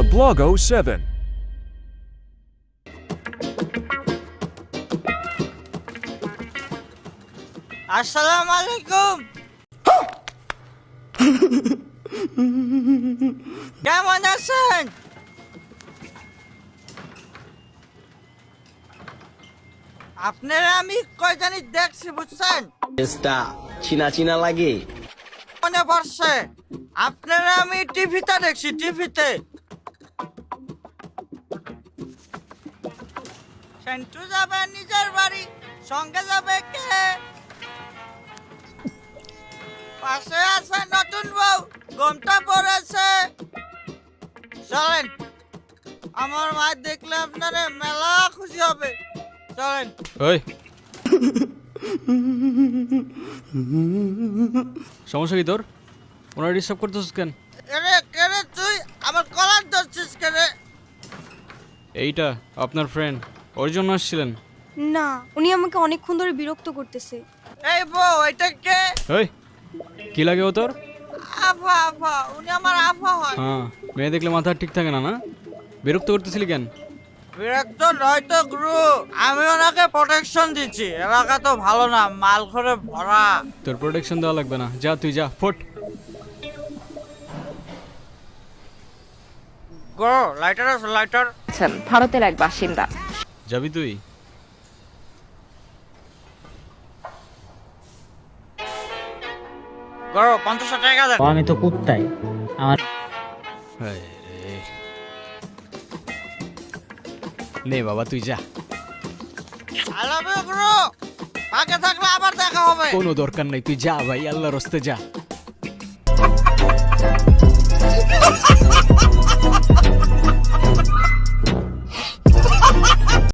Vlogo 7. আসসালামু আলাইকুম কেমন আছেন আপনারা আমি কয় জানি দেখছি বুঝছেন টেস্টটা চিনা চিনা লাগে মনে পড়ছে আপনারা আমি টিভিতে দেখছি টিভিতে সেন্টু যাবে নিজের বাড়ি সঙ্গে যাবে কে? পাশে আছে নতুন বউ ঘুমটা পড়েছে। চলেন আমার মা দেখলে আপনারা মেলা খুশি হবে। চলেন। ওই সমস্যা কি তোর? ওনারা ডিস্টার্ব করতেছিস কেন? এরে কেরে তুই? আমার কলার ধরছিস কেরে এইটা আপনার ফ্রেন্ড ওর জন্য আসছিলেন? না উনি আমাকে অনেকক্ষণ ধরে বিরক্ত করতেছে। এই বউ এটা কে? ওই কি লাগে ও তোর? আফা আফা উনি আমার আফা হয়। হ্যাঁ মেয়ে দেখলে মাথা ঠিক থাকে না না? বিরক্ত করতেছিলি কেন? বিরক্ত নয় তো গুরু আমি ওনাকে প্রোটেকশন দিচ্ছি। এলাকা তো ভালো না মাল করে ভরা। তোর প্রোটেকশন দেওয়া লাগবে না। যা তুই যা ফোট। গো লাইটার আছে লাইটার ভারতের এক বাসিন্দা। যাবি তুই? গো পঞ্চাশ টাকা দেন। আমি তো কুত্তাই। আমার নে বাবা তুই যা। আই লাভ ইউ গুরু আগে থাকলে আবার দেখা হবে। কোনো দরকার নাই তুই যা ভাই আল্লাহর রস্তে যা।